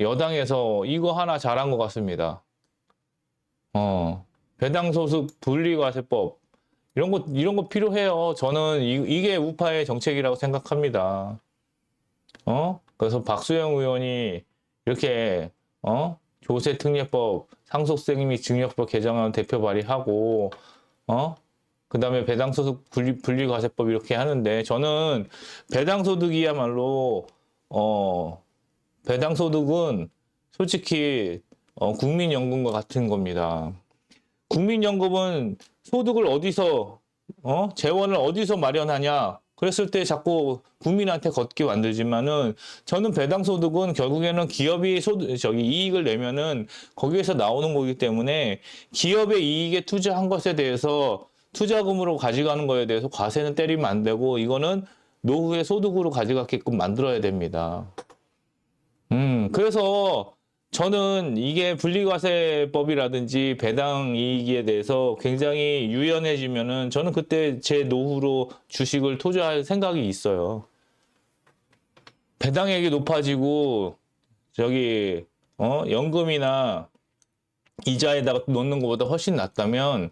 여당에서 이거 하나 잘한 것 같습니다. 어, 배당 소득 분리과세법 이런 거 이런 거 필요해요. 저는 이, 이게 우파의 정책이라고 생각합니다. 어? 그래서 박수영 의원이 이렇게 어? 조세 특례법, 상속세 및 증여법 개정안 대표 발의하고 어? 그다음에 배당 소득 분리, 분리과세법 이렇게 하는데 저는 배당 소득이야말로 어 배당소득은 솔직히 어, 국민연금과 같은 겁니다. 국민연금은 소득을 어디서 어 재원을 어디서 마련하냐 그랬을 때 자꾸 국민한테 걷게 만들지만은 저는 배당 소득은 결국에는 기업이 소득 저기 이익을 내면은 거기에서 나오는 거기 때문에 기업의 이익에 투자한 것에 대해서 투자금으로 가져가는 거에 대해서 과세는 때리면 안 되고 이거는 노후의 소득으로 가져가게끔 만들어야 됩니다. 음, 그래서 저는 이게 분리과세법이라든지 배당 이익에 대해서 굉장히 유연해지면은 저는 그때 제 노후로 주식을 투자할 생각이 있어요. 배당액이 높아지고 저기 어 연금이나 이자에다가 놓는 것보다 훨씬 낫다면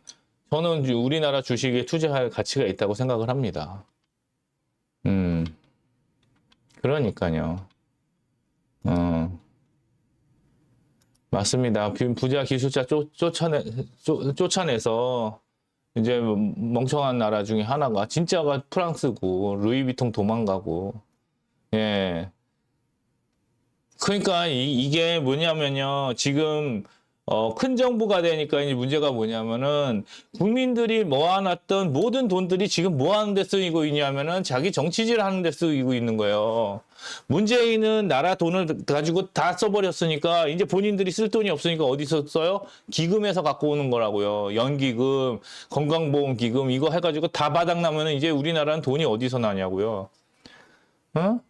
저는 우리나라 주식에 투자할 가치가 있다고 생각을 합니다. 음, 그러니까요. 어, 맞습니다. 부- 부자 기술자 쫓, 쫓아내, 쫓, 쫓아내서 이제 멍청한 나라 중에 하나가 진짜가 프랑스고 루이비통 도망가고 예. 그러니까 이, 게 뭐냐면요. 지금 어, 큰 정부가 되니까 이제 문제가 뭐냐면은 국민들이 모아놨던 모든 돈들이 지금 뭐 하는 데 쓰이고 있냐면은 자기 정치질 하는 데 쓰이고 있는 거예요. 문재인은 나라 돈을 가지고 다 써버렸으니까 이제 본인들이 쓸 돈이 없으니까 어디서 써요? 기금에서 갖고 오는 거라고요. 연기금, 건강보험기금 이거 해가지고 다 바닥나면은 이제 우리나라는 돈이 어디서 나냐고요. 어?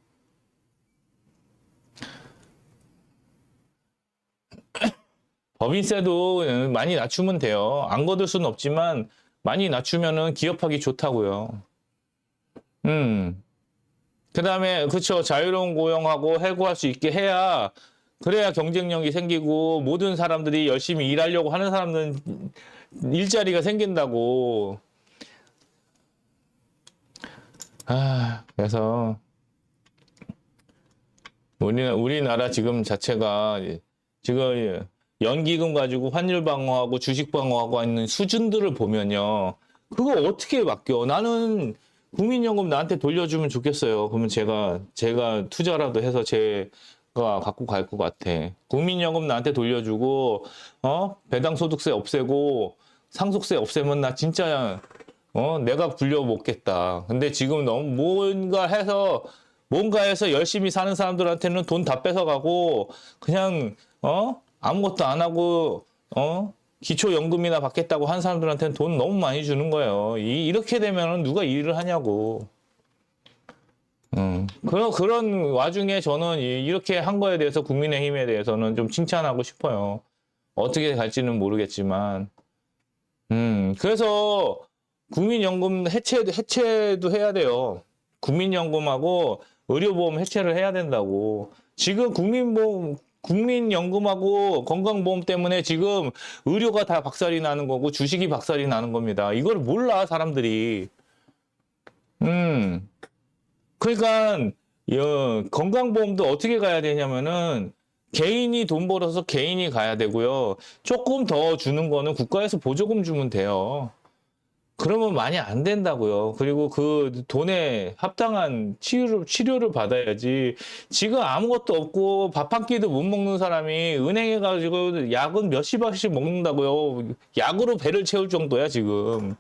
법인세도 많이 낮추면 돼요. 안 거둘 수는 없지만 많이 낮추면은 기업하기 좋다고요. 음. 그다음에 그쵸 자유로운 고용하고 해고할 수 있게 해야 그래야 경쟁력이 생기고 모든 사람들이 열심히 일하려고 하는 사람들은 일자리가 생긴다고. 아 그래서 우리 우리나라 지금 자체가 지금 연기금 가지고 환율 방어하고 주식 방어하고 있는 수준들을 보면요. 그거 어떻게 맡겨? 나는 국민연금 나한테 돌려주면 좋겠어요. 그러면 제가 제가 투자라도 해서 제가 갖고 갈 것 같아. 국민연금 나한테 돌려주고 어 배당 소득세 없애고 상속세 없애면 나 진짜 어 내가 굴려 먹겠다. 근데 지금 너무 뭔가 해서 뭔가 해서 열심히 사는 사람들한테는 돈 다 뺏어가고 그냥 어 아무것도 안 하고 어 기초연금이나 받겠다고 한 사람들한테는 돈 너무 많이 주는 거예요. 이, 이렇게 되면은 누가 일을 하냐고. 음, 그런 그런 와중에 저는 이- 이렇게 한 거에 대해서 국민의힘에 대해서는 좀 칭찬하고 싶어요. 어떻게 갈지는 모르겠지만, 음, 그래서 국민연금 해체 해체도 해야 돼요. 국민연금하고 의료보험 해체를 해야 된다고. 지금 국민보험 국민연금하고 건강보험 때문에 지금 의료가 다 박살이 나는 거고 주식이 박살이 나는 겁니다. 이걸 몰라 사람들이. 음. 그러니까 여, 건강보험도 어떻게 가야 되냐면은 개인이 돈 벌어서 개인이 가야 되고요. 조금 더 주는 거는 국가에서 보조금 주면 돼요. 그러면 많이 안 된다고요. 그리고 그 돈에 합당한 치료를, 치료를 받아야지. 지금 아무것도 없고 밥 한 끼도 못 먹는 사람이 은행에 가지고 약은 몇십억씩 먹는다고요. 약으로 배를 채울 정도야, 지금.